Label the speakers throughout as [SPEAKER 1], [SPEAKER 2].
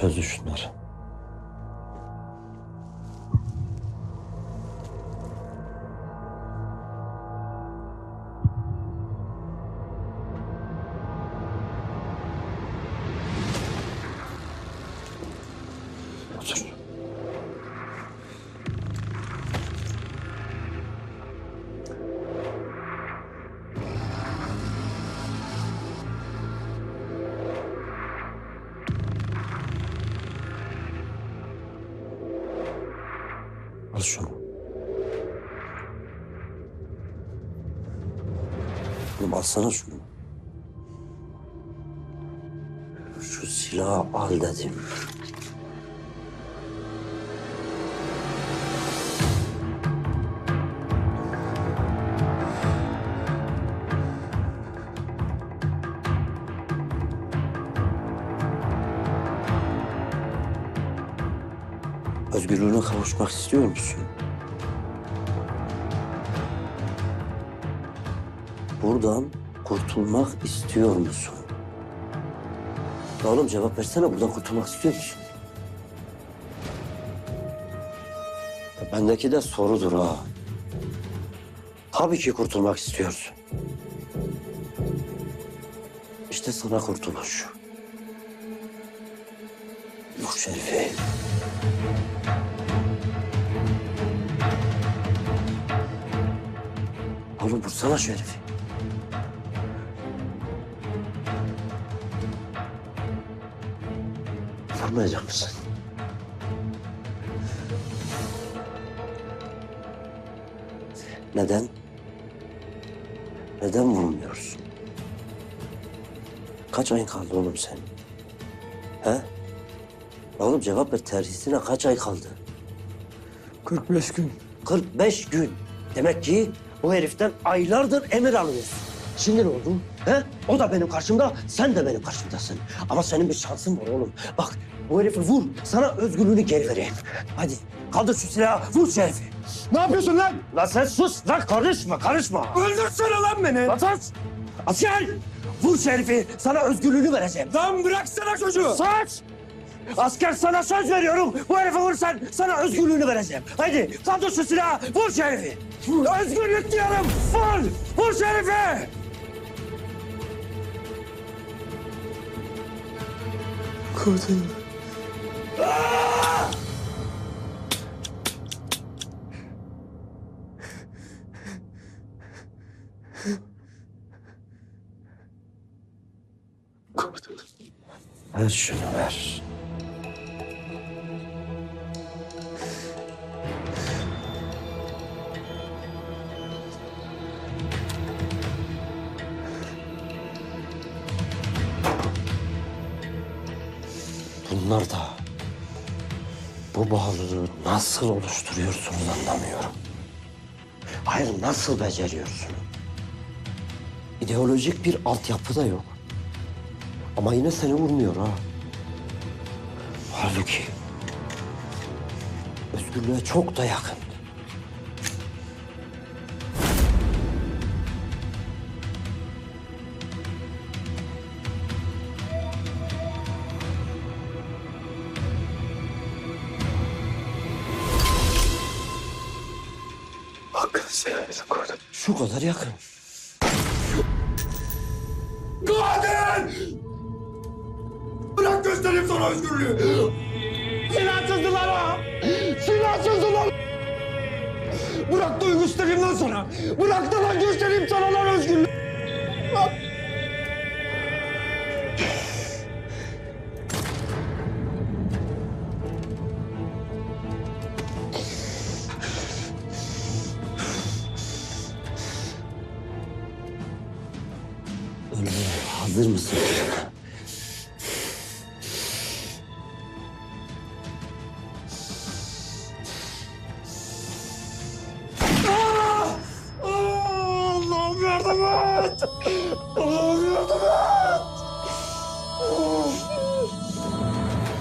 [SPEAKER 1] Çözün. Oğlum alsana şunu. Şu silahı al dedim. Özgürlüğüne kavuşmak istiyor musun? Buradan kurtulmak istiyor musun? Oğlum cevap versene buradan kurtulmak istiyor musun? Bendeki de sorudur ha. Tabii ki kurtulmak istiyorsun. İşte sana kurtuluş. Yok Şerife. Oğlum vursana şu Vurmayacak mısın? Neden? Neden vurmuyorsun? Kaç ayın kaldı oğlum senin? He? Oğlum cevap ver terhisine kaç ay kaldı?
[SPEAKER 2] 45 gün.
[SPEAKER 1] 45 gün. Demek ki bu heriften aylardır emir alıyorsun. Şimdi ne oldu? He? O da benim karşımda, sen de benim karşımdasın. Ama senin bir şansın var oğlum. Bak bu herifi vur, sana özgürlüğünü geri vereyim. Hadi kaldır şu silahı, vur şu herifi.
[SPEAKER 2] Ne yapıyorsun lan?
[SPEAKER 1] Lan sen sus, lan karışma, karışma.
[SPEAKER 2] Öldürsene lan beni.
[SPEAKER 1] Lan sus! Asker! Vur şu herifi, sana özgürlüğünü vereceğim.
[SPEAKER 2] Lan bıraksana çocuğu.
[SPEAKER 1] Sus! Asker sana söz veriyorum. Bu herifi vursan sana özgürlüğünü vereceğim. Haydi kaldır şu silahı. Vur şu herifi. Özgürlük diyorum. Vur! Vur şu herifi!
[SPEAKER 2] Komutanım.
[SPEAKER 1] Ver şunu ver. Bunlar da bu bağlılığı nasıl oluşturuyorsunuz anlamıyorum. Hayır nasıl beceriyorsun? İdeolojik bir altyapı da yok. Ama yine seni vurmuyor ha. Halbuki özgürlüğe çok da yakın.
[SPEAKER 2] Seversen komutanım.
[SPEAKER 1] Şu kadar yakın.
[SPEAKER 2] Katil! Bırak göstereyim sana özgürlüğü. Silahsızdılar ha! Silahsızdılar! Bırak da göstereyim lan sana. Bırak da lan göstereyim sana lan özgürlüğü.
[SPEAKER 1] Ölmeye hazır mısın?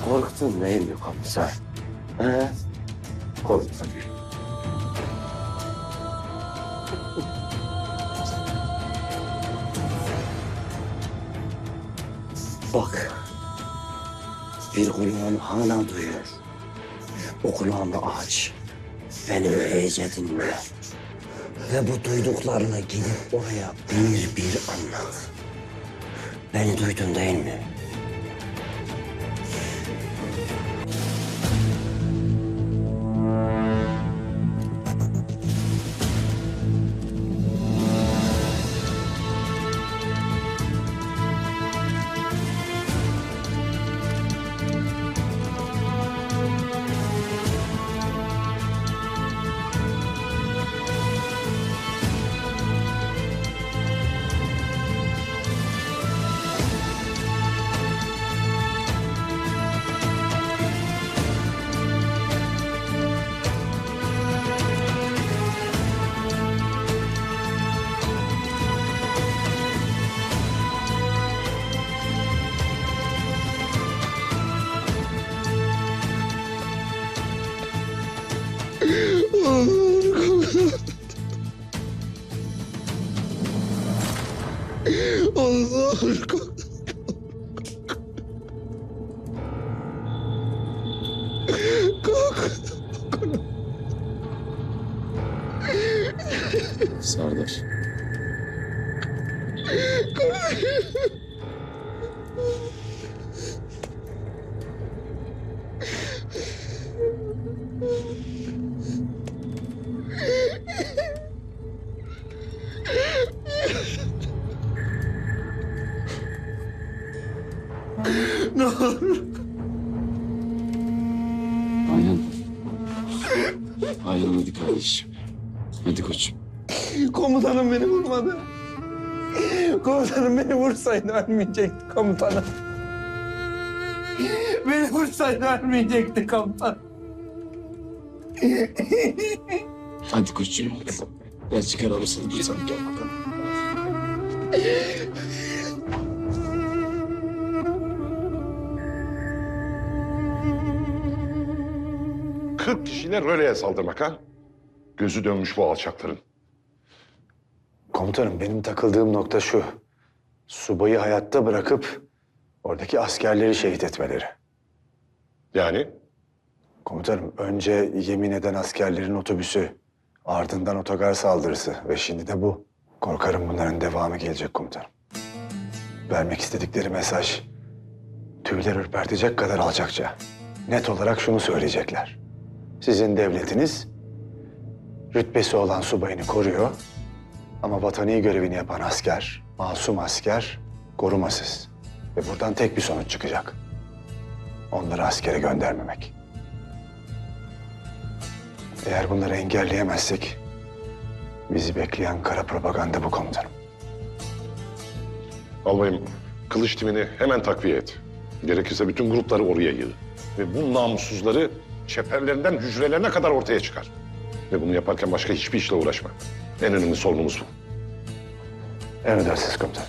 [SPEAKER 1] Korktun değil mi komiser? He? Bak. Bir kulağım hala duyuyor. O kulağımı aç. Benim iyice dinle. Ve bu duyduklarını gidip oraya bir bir anlat. Beni duydun değil mi?
[SPEAKER 3] انظركم
[SPEAKER 2] Ne olur.
[SPEAKER 3] Aynen. Aynen hadi kardeşim. Hadi koçum.
[SPEAKER 2] Komutanım beni vurmadı. Komutanım beni vursaydı ölmeyecekti komutanım. Beni vursaydı ölmeyecekti komutanım.
[SPEAKER 3] Hadi koçum. Gel çıkaralım seni. Gel, bakalım.
[SPEAKER 4] Kırk kişiyle röleye saldırmak ha? Gözü dönmüş bu alçakların.
[SPEAKER 5] Komutanım benim takıldığım nokta şu. Subayı hayatta bırakıp oradaki askerleri şehit etmeleri.
[SPEAKER 4] Yani
[SPEAKER 5] Komutanım önce yemin eden askerlerin otobüsü, ardından otogar saldırısı ve şimdi de bu. Korkarım bunların devamı gelecek komutanım. Vermek istedikleri mesaj tüyler ürpertecek kadar alçakça. Net olarak şunu söyleyecekler. Sizin devletiniz rütbesi olan subayını koruyor ama vatani görevini yapan asker, masum asker korumasız. Ve buradan tek bir sonuç çıkacak. Onları askere göndermemek. Eğer bunları engelleyemezsek bizi bekleyen kara propaganda bu komutanım.
[SPEAKER 4] albayım kılıç timini hemen takviye et. Gerekirse bütün grupları oraya yığ. Ve bu namussuzları çeperlerinden hücrelerine kadar ortaya çıkar. Ve bunu yaparken başka hiçbir işle uğraşma. En önemli sorunumuz bu.
[SPEAKER 5] Emredersiniz komutanım.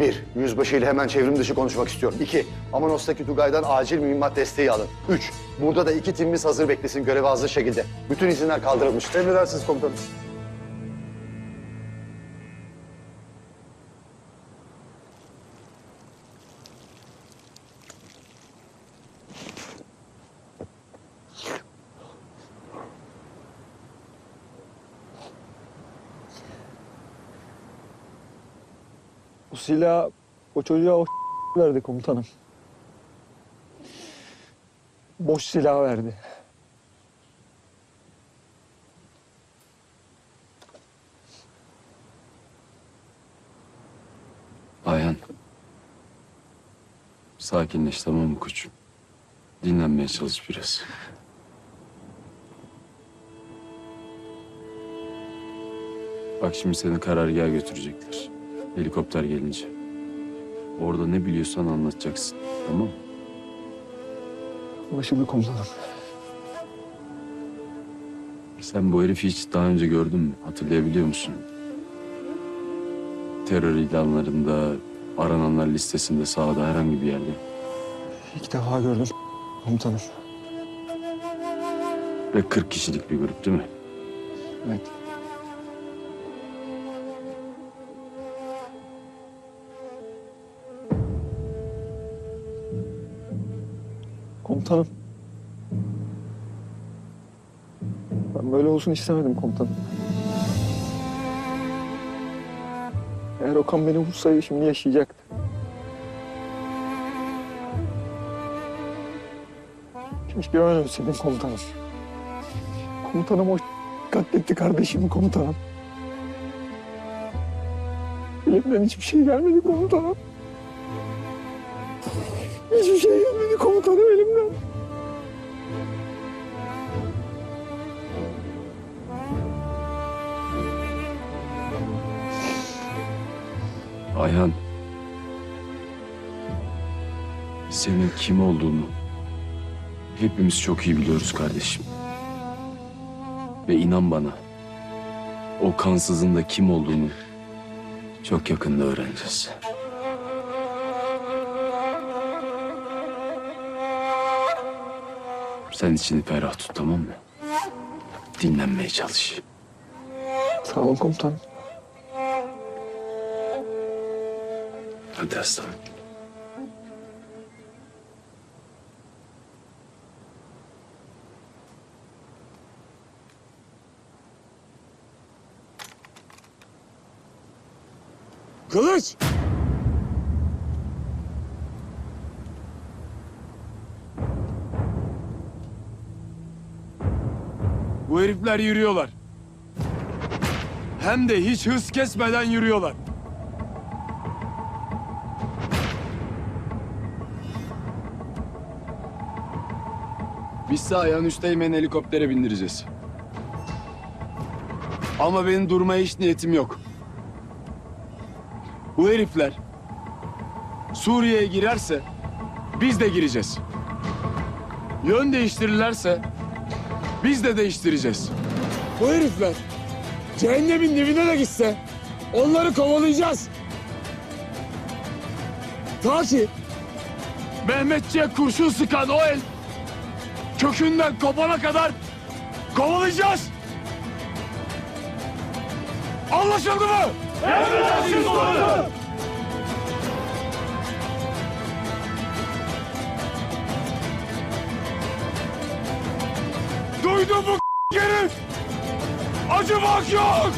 [SPEAKER 6] Bir, yüzbaşı ile hemen çevrim dışı konuşmak istiyorum. İki, Amanos'taki Tugay'dan acil mühimmat desteği alın. Üç, burada da iki timimiz hazır beklesin göreve hazır şekilde. Bütün izinler kaldırılmıştır. Emredersiniz komutanım.
[SPEAKER 2] Silah o çocuğa o verdi komutanım. Boş silah verdi.
[SPEAKER 3] Ayhan. Sakinleş tamam mı koçum? Dinlenmeye çalış biraz. Bak şimdi seni karargaha götürecekler. Helikopter gelince. Orada ne biliyorsan anlatacaksın. Tamam mı?
[SPEAKER 2] Başımı komutanım.
[SPEAKER 3] Sen bu herifi hiç daha önce gördün mü? Hatırlayabiliyor musun? Terör ilanlarında, arananlar listesinde sağda herhangi bir yerde.
[SPEAKER 2] İlk defa gördüm komutanım.
[SPEAKER 3] Ve 40 kişilik bir grup değil mi?
[SPEAKER 2] Evet. Komutanım. Ben böyle olsun istemedim komutanım. Eğer Okan beni vursaydı şimdi yaşayacaktı. Keşke ben ölseydim komutanım. Komutanım o katletti kardeşimi komutanım. Elimden hiçbir şey gelmedi komutanım. Hiçbir şey gelmedi komutanım elimden.
[SPEAKER 7] Ayhan. Senin kim olduğunu hepimiz çok iyi biliyoruz kardeşim. Ve inan bana o kansızın da kim olduğunu çok yakında öğreneceğiz. Sen içini ferah tut tamam mı? Dinlenmeye çalış.
[SPEAKER 2] Sağ olun komutanım.
[SPEAKER 7] Hadi aslanım.
[SPEAKER 2] Kılıç!
[SPEAKER 7] Bu herifler yürüyorlar. Hem de hiç hız kesmeden yürüyorlar. Biz sağ üstteymen helikoptere bindireceğiz. Ama benim durmaya hiç niyetim yok. Bu herifler Suriye'ye girerse biz de gireceğiz. Yön değiştirirlerse biz de değiştireceğiz. Bu herifler cehennemin dibine de gitse onları kovalayacağız. Ta ki Mehmetçiğe kurşun sıkan o el kökünden kopana kadar kovalayacağız. Anlaşıldı mı? Emredersiniz komutanım. Duydun mu herif? Acımak yok!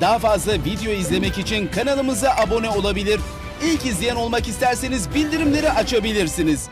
[SPEAKER 8] Daha fazla video izlemek için kanalımıza abone olabilir. İlk izleyen olmak isterseniz bildirimleri açabilirsiniz.